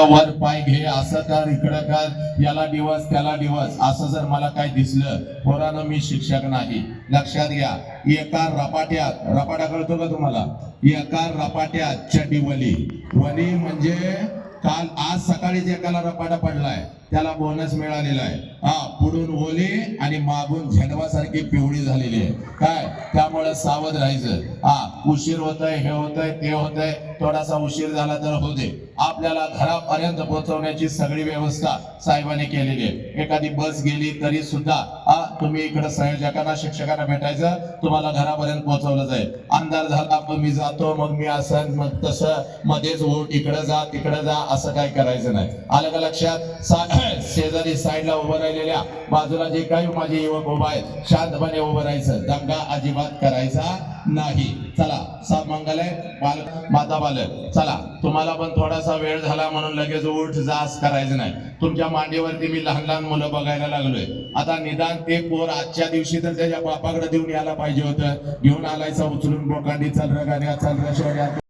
वर पाय घे असं कर इकडं कर. याला दिवस त्याला दिवस. असं जर मला काय दिसलं पोरानं मी शिक्षक नाही. लक्षात घ्या एका रपाट्यात रपाटा कळतो का तुम्हाला? एका रपाट्यात चटी वली. वली म्हणजे काल आज सकाळीच एकाला रपाटा पडलाय त्याला बोनस मिळालेला आहे. हा पुढून ओली आणि मागून झेंडवासारखी पिवळी झालेली आहे. काय? त्यामुळे सावध राहायचं. हा उशीर होतय हे होतय ते होतय थोडासा उशीर झाला तर होऊ दे. आपल्याला घरापर्यंत पोहोचवण्याची सगळी व्यवस्था साहेबांनी केलेली आहे. एखादी बस गेली तरी सुद्धा हा तुम्ही इकडे संयोजकांना शिक्षकांना भेटायचं तुम्हाला घरापर्यंत पोहोचवलं जाईल. अंधार झाला मग मी जातो मग मी असं मग तसं मध्येच ओट इकडे जा तिकडे जा असं काय करायचं नाही. आलं का लक्षात? सा- शेजारी साईडला उभं राहिलेल्या बाजूला जे काही माझे युवक उभा आहेत शांतपणे उभं राहायचं दंगा अजिबात करायचा नाही. चला सात मंगलय बाल माता बालक चला तुम्हाला पण थोडासा वेळ झाला म्हणून लगेच उठ जास करायचं नाही. तुमच्या मांडीवरती मी लहान लहान मुलं बघायला लागलोय. आता निदान ते पोर आजच्या दिवशी तर त्याच्या बापाकडे देऊन यायला पाहिजे होतं. घेऊन आलायचा उचलून बोकांडी चल र गाड्या चल र